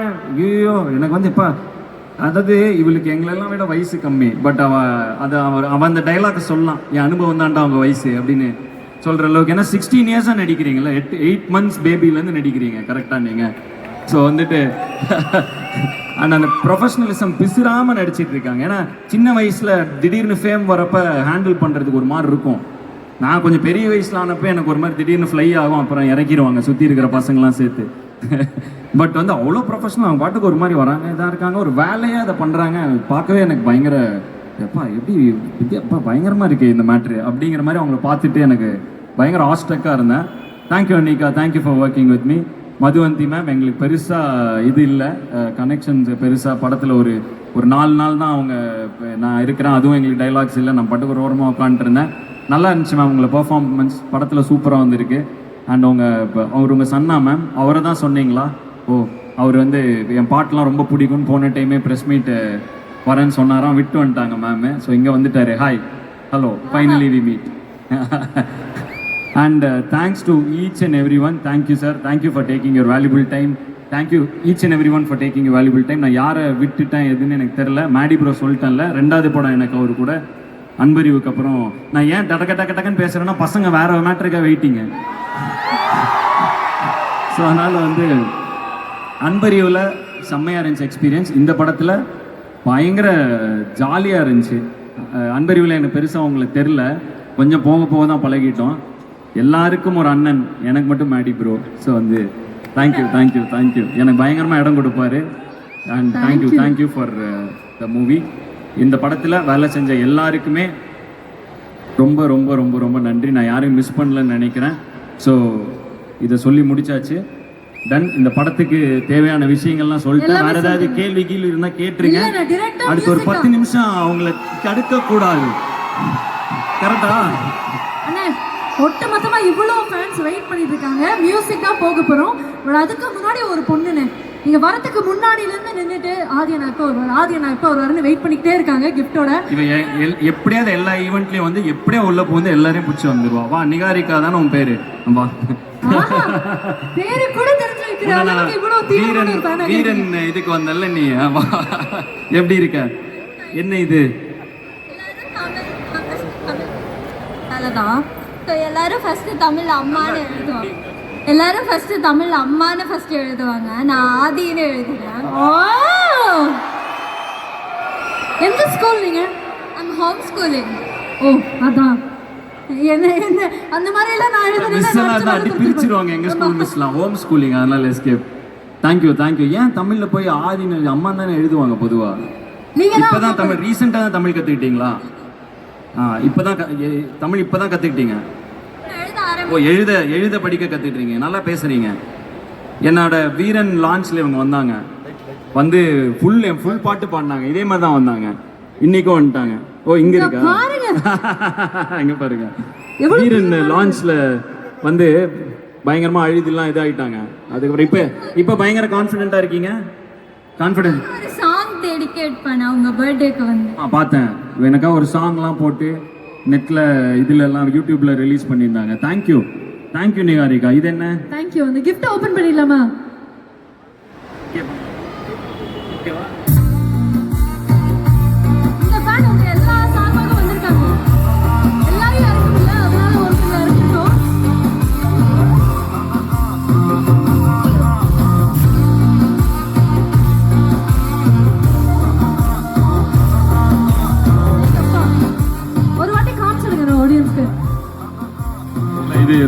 ஐயோ எனக்கு வந்து இப்போ அதாவது இவளுக்கு எங்களெல்லாம் விட வயசு கம்மி. பட் அவ அதை அவர் அவன் அந்த டைலாக் சொல்லலாம். என் அனுபவம் தான்டா அவங்க வயசு அப்படின்னு சொல்கிற அளவுக்கு. ஏன்னா சிக்ஸ்டீன் இயர்ஸாக நடிக்கிறீங்களா எட்டு எயிட் மந்த்ஸ் பேபிலேருந்து நடிக்கிறீங்க கரெக்டாக நீங்கள் ஸோ வந்துட்டு அண்ட் அந்த ப்ரொஃபஷனலிசம் பிசுறாமல் நடிச்சிட்டு இருக்காங்க. ஏன்னா சின்ன வயசில் திடீர்னு ஃபேம் வரப்ப ஹேண்டில் பண்ணுறதுக்கு ஒரு மாதிரி இருக்கும். நான் கொஞ்சம் பெரிய வயசில் ஆனப்போ எனக்கு ஒரு மாதிரி திடீர்னு ஃப்ளை ஆகும். அப்புறம் இறக்கிடுவாங்க சுற்றி இருக்கிற பசங்களாம் சேர்த்து. பட் வந்து அவ்வளோ ப்ரொஃபஷனல் அவங்க பாட்டுக்கு ஒரு மாதிரி வராங்க. இதாக இருக்காங்க. ஒரு வேலையாக அதை பண்ணுறாங்க பார்க்கவே எனக்கு பயங்கர எப்பா எப்படி எப்படி எப்பா பயங்கரமாக இருக்குது இந்த மேட்ரு அப்படிங்கிற மாதிரி அவங்கள பார்த்துட்டு எனக்கு பயங்கர ஆஸ்டக்காக இருந்தேன். Thank you Annika. Thank you for working with me Madhuvanthi ma'am எங்களுக்கு பெருசாக இது இல்லை. கனெக்ஷன்ஸ் பெருசாக படத்தில் ஒரு ஒரு நாலு நாள் தான் அவங்க நான் இருக்கிறேன். அதுவும் எங்களுக்கு டைலாக்ஸ் இல்லை. நான் பாட்டுக்கு ஒரு ஓரமாக இருந்தேன். நல்லா இருந்துச்சு மேம் உங்களை பர்ஃபார்மன்ஸ் படத்தில் சூப்பராக வந்திருக்கு. அண்ட் அவங்க இப்போ அவர் உங்கள் சன்னா மேம் அவரை தான் சொன்னீங்களா? ஓ அவர் வந்து என் பாட்டெலாம் ரொம்ப பிடிக்கும்னு போன டைமே ப்ரெஸ் மீட்டு வரேன்னு சொன்னாராம். விட்டு வந்துட்டாங்க மேம் ஸோ இங்கே வந்துட்டாரு. Hi hello finally we meet And thanks to each and everyone. Thank you, sir. Thank you for taking your valuable time. Thank you each and everyone for taking your valuable time. நான் யாரை விட்டுட்டேன் எதுன்னு எனக்கு தெரில Maddy bro சொல்லிட்டேன்ல. ரெண்டாவது படம் எனக்கு அவர் கூட. அன்பறிவுக்கு அப்புறம் நான் ஏன் டடக்க டக்க டக்குன்னு பேசுறேன்னா பசங்க வேற மேட்ருக்காக வெயிட்டிங்க. ஸோ அதனால் வந்து அன்பறிவில் செம்மையாக இருந்துச்சு எக்ஸ்பீரியன்ஸ் இந்த படத்தில் பயங்கர ஜாலியாக இருந்துச்சு. அன்பறிவில் எனக்கு பெருசாக உங்களுக்கு தெரில கொஞ்சம் போக போக தான் பழகிட்டோம். எல்லாருக்கும் ஒரு அண்ணன். எனக்கு மட்டும் மேடி ப்ரோ ஸோ வந்து thank you thank you thank you எனக்கு பயங்கரமாக இடம் கொடுப்பாரு. And thank you thank you for the movie இந்த படத்தில் வேலை செஞ்ச எல்லாருக்குமே ரொம்ப ரொம்ப ரொம்ப ரொம்ப நன்றி. நான் யாரையும் மிஸ் பண்ணலன்னு நினைக்கிறேன். ஸோ இதை சொல்லி முடிச்சாச்சு. டன் இந்த படத்துக்கு தேவையான விஷயங்கள்லாம் சொல்லிட்டேன். வேற ஏதாவது கேள்வி கீழ் இருந்தா கேட்டுருங்க. அடுத்து ஒரு பத்து நிமிஷம் அவங்கள தடுக்க கூடாது கரெக்டா அண்ணே ஒட்டு மொத்தமா இவ்வளோ ஃபேன்ஸ் வெயிட் பண்ணிட்டு இருக்காங்க. மியூசிக் தான் போக போறோம். பட் அதுக்கு முன்னாடி ஒரு பொண்ணுண்ணே. நீங்க வரதுக்கு முன்னாடில இருந்து நின்னுட்டு ஆதியனா எப்போ வருவார்? ஆதியனா எப்போ வருவாருன்னு வெயிட் பண்ணிக்கிட்டே இருக்காங்க கிஃப்டோட இவன் எ- எல்- எப்படியாவது எல்லா ஈவெண்ட்லயும் வந்து எப்படியா உள்ள புகுந்து எல்லாரையும் பிடிச்சி வந்துருவா. வா நிகாரிக்கா தானே உன் பேரு? வா. பேரு கூட தெரிஞ்சு வைக்கிற உன்னை நான் அளவுக்கு இவ்வளவு தீவிரமான வீரன் ஒரு fan ஆ வீரன் இதுக்கு வந்தல்ல நீ. வா. எப்படி இருக்க? என்ன இது? தான் ஸோ எல்லாரும் ஃபர்ஸ்ட் தமிழ் அம்மான்னு எழுதுவாங்க. எல்லாரும் ஃபர்ஸ்ட் தமிழ் அம்மான்னு ஃபர்ஸ்ட் எழுதுவாங்க. நான் ஆதின்னு எழுதுறேன். ஓ! எந்த ஸ்கூல் நீங்க? ஐம் ஹோம் ஸ்கூலிங் ஓ அதான். என்ன என்ன அந்த மாதிரி எல்லாம் நான் இருந்தா அடி பிரிச்சிருவாங்க எங்க ஸ்கூல் மிஸ்லாம் ஹோம் ஸ்கூலிங் அதனால escape thank you thank you ஏன் தமிழ்ல போய் ஆதின்னு அம்மா தானே எழுதுவாங்க பொதுவா? நீங்க தான் இப்பதான் தமிழ் ரீசெண்டா தான் தமிழ் கத்துக்கிட்டீங்களா? ஆ இப்பதான் க- எ- தமிழ் இப்பதான் கத்துக்கிட்டீங்க. ஓ எழுத எழுத படிக்க கத்துக்கிட்டீங்க. நல்லா பேசுறீங்க. என்னோட வீரன் லான்ச்ல இவங்க வந்தாங்க. வந்து ஃபுல் ஃபுல் பாட்டு பாடினாங்க. இதே மாதிரி தான் வந்தாங்க. இன்னைக்கும் வந்துட்டாங்க. ஓ இங்க இருக்கா? பாருங்க. இங்க பாருங்க. வீரன் லான்ச்ல வந்து பயங்கரமா அழுதுலாம் இதாயிட்டாங்க. அதுக்கப்புறம் இப்ப இப்ப பயங்கர கான்ஃபிடென்ட்டா இருக்கீங்க? கான்ஃபிடென்ட் சாங் டெடிகேட் பண்ண உங்க பர்த்டேக்கு வந்து. பார்த்தேன். எனக்கா ஒரு சாங்லாம் போட்டு நெட்ல இதுல எல்லாம் யூடியூப்ல ரிலீஸ் பண்ணியிருந்தாங்க தேங்க்யூ தேங்க்யூ நிகாரிகா இது என்ன தேங்க்யூ அந்த கிஃப்ட் ஓபன் பண்ணிடலாமா இந்த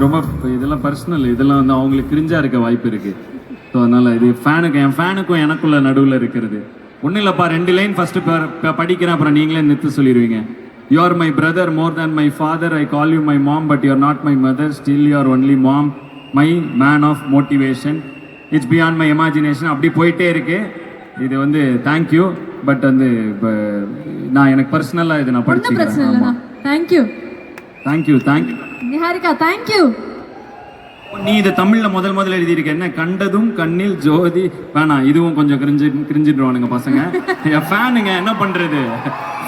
ரொம்ப இதெல்லாம் பர்சனல் இதெல்லாம் வந்து அவங்களுக்கு கிரிஞ்சா இருக்க வாய்ப்பு இருக்கு. ஸோ அதனால இது ஃபேனுக்கு என் ஃபேனுக்கும் எனக்குள்ள நடுவில் இருக்கிறது. ஒன்றும் இல்லைப்பா ரெண்டு லைன் ஃபர்ஸ்ட் படிக்கிறேன் அப்புறம் நீங்களே நிறுத்து சொல்லிடுவீங்க. You are my brother more than my father I call you my mom but you are not my mother still you are only mom my man of motivation it's beyond my imagination அப்படி போயிட்டே இருக்கு. இது வந்து thank you but வந்து இப்போ நான் எனக்கு பர்சனலாக இது நான் இல்லைண்ணா. Thank you thank you thank you Niharika thank you நீ இதை தமிழ்ல முதல் முதல்ல எழுதியிருக்க. என்ன கண்டதும் கண்ணில் ஜோதி வேணாம் இதுவும் கொஞ்சம் கிரிஞ்சு கிரிஞ்சிடுவானுங்க பசங்க. என் ஃபேனுங்க என்ன பண்றது?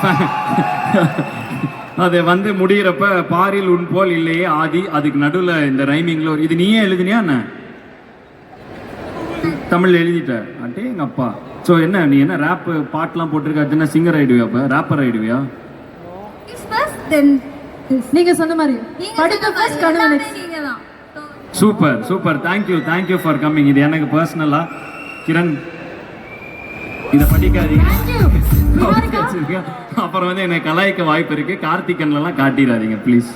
அது வந்து முடியிறப்ப பாரில் உன் போல் இல்லையே ஆதி அதுக்கு நடுவுல இந்த ரைமிங்ல ஒரு இது நீயே எழுதினியா என்ன? தமிழ்ல எழுதிட்ட. அட்டே எங்க அப்பா. ஸோ என்ன நீ என்ன ரேப் பாட்டுலாம் போட்டிருக்க? அது என்ன சிங்கர் ஆயிடுவியா அப்ப? ரேப்பர் தென் நீங்க சொன்ன மாதிரி சொன்ன ஃபர்ஸ்ட் கனவு super super thank you thank you for coming இது எனக்கு பர்சனலா கிரண் இதை படிக்காதீங்க. அப்புறம் வந்து என்னை கலாய்க்க வாய்ப்பு இருக்கு. கார்த்திகன்லாம் காட்டிடாதீங்க please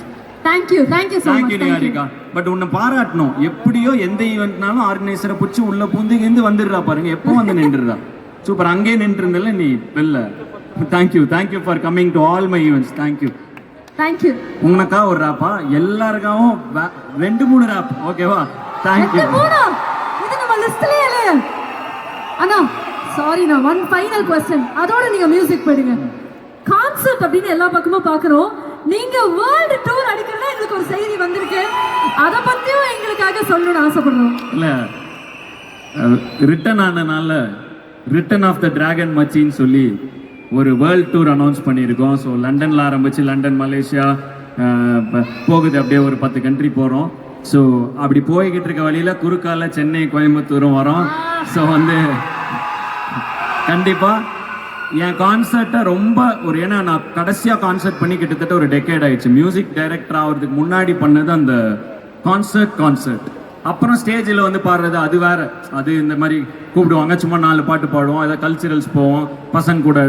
thank you thank you thank you Niharika but உன்னை பாராட்டணும். எப்படியோ எந்த ஈவெண்ட்னாலும் ஆர்கனைசரை பிடிச்சி உள்ள பூந்து இருந்து வந்துடுறா பாருங்க. எப்போ வந்து நின்றுடுறா சூப்பர் அங்கேயே நின்றுருந்தல நீ வெளில. Thank you thank you for coming to all my events thank you thank you உனக்கா ஒரு ராப்பா எல்லாருக்காவும் ரெண்டு மூணு ராப் ஓகேவா தேங்க்யூ ரெண்டு மூணா. இது நம்ம லிஸ்ட்லயே இல்லையே அண்ணா சாரி நான் ஒன் ஃபைனல் கொஸ்டின் அதோட நீங்க மியூசிக் போயிடுங்க கான்சர்ட் அப்படின்னு எல்லா பக்கமும் பார்க்குறோம். நீங்க வேர்ல்டு டூர் அடிக்கிறதா எங்களுக்கு ஒரு செய்தி வந்திருக்கு. அதை பத்தியும் எங்களுக்காக சொல்லணும்னு ஆசைப்படுறோம். இல்ல. ரிட்டன் ஆனனால ரிட்டன் ஆஃப் த டிராகன் மச்சின்னு சொல்லி ஒரு வேர்ல்ட் டூர் அனௌன்ஸ் பண்ணியிருக்கோம். ஸோ லண்டனில் ஆரம்பித்து லண்டன் மலேசியா போகுது. அப்படியே ஒரு பத்து கண்ட்ரி போகிறோம் ஸோ அப்படி போய்கிட்டு இருக்க வழியில் குறுக்கால சென்னை கோயம்புத்தூரும் வரோம். ஸோ வந்து கண்டிப்பாக என் கான்சர்ட்டை ரொம்ப ஒரு ஏன்னா நான் கடைசியாக கான்சர்ட் பண்ணி கிட்டத்தட்ட ஒரு டெக்கேட் ஆயிடுச்சு. மியூசிக் டைரக்டர் ஆகிறதுக்கு முன்னாடி பண்ணது அந்த கான்சர்ட் கான்சர்ட் அப்புறம் ஸ்டேஜில் வந்து பாடுறது அது வேற. அது இந்த மாதிரி கூப்பிடுவாங்க. சும்மா நாலு பாட்டு பாடுவோம். ஏதாவது கல்ச்சுரல்ஸ் போவோம். பசங்க கூட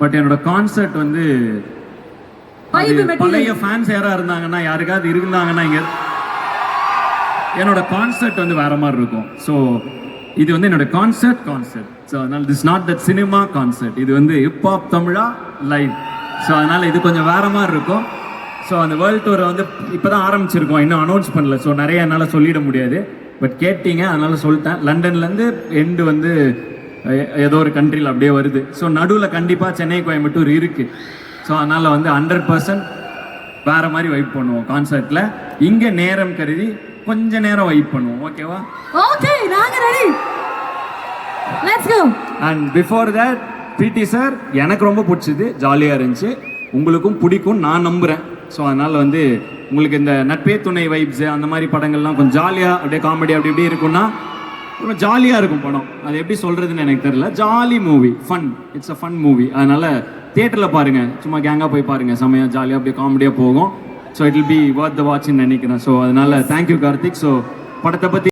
பட் என்னோட கான்சர்ட் வந்து. பழைய ஃபேன்ஸ் யாரா இருந்தாங்கன்னா யாருக்காவது இருந்தாங்கன்னா இங்க என்னோட கான்சர்ட் வந்து வேற மாதிரி இருக்கும். ஸோ இது வந்து என்னோட கான்சர்ட் கான்சர்ட் ஸோ அதனால this not that cinema concert இது வந்து ஹிப்ஹாப் தமிழா லைவ் ஸோ அதனால இது கொஞ்சம் வேற மாதிரி இருக்கும். ஸோ அந்த வேர்ல்ட் டூரை வந்து இப்போதான் ஆரம்பிச்சிருக்கோம். இன்னும் அனௌன்ஸ் பண்ணல. ஸோ நிறைய என்னால் சொல்லிட முடியாது. பட் கேட்டீங்க அதனால சொல்லிட்டேன். லண்டன்லேருந்து எண்டு வந்து ஏதோ ஒரு கண்ட்ரியில் அப்படியே வருது. ஸோ நடுவில் கண்டிப்பாக சென்னை கோயம்புத்தூர் இருக்கு. ஸோ அதனால வந்து ஹண்ட்ரட் பர்சன்ட் வேற மாதிரி வைப் பண்ணுவோம் கான்சர்ட்ல இங்க நேரம் கருதி கொஞ்ச நேரம் வைப் பண்ணுவோம். ஓகேவா ஓகே நாங்க ready let's go and before that PT sir எனக்கு ரொம்ப பிடிச்சது ஜாலியாக இருந்துச்சு. உங்களுக்கும் பிடிக்கும் நான் நம்புகிறேன் ஸோ அதனால் வந்து உங்களுக்கு இந்த நட்பே துணை வைப்ஸ் அந்த மாதிரி படங்கள்லாம் கொஞ்சம் ஜாலியாக அப்படியே காமெடி அப்படி இப்படி இருக்கும்னா ரொம்ப ஜாலியாக இருக்கும் படம். அது எப்படி சொல்கிறதுன்னு எனக்கு தெரியல. Jolly movie fun it's a fun movie அதனால் தியேட்டரில் பாருங்கள் சும்மா கேங்காக போய் பாருங்கள் செம்மையாக ஜாலியாக அப்படியே காமெடியாக போகும். So it will be what the வாட்ச்னு நினைக்கிறேன். ஸோ அதனால் தேங்க்யூ கார்த்திக் ஸோ படத்தை பற்றி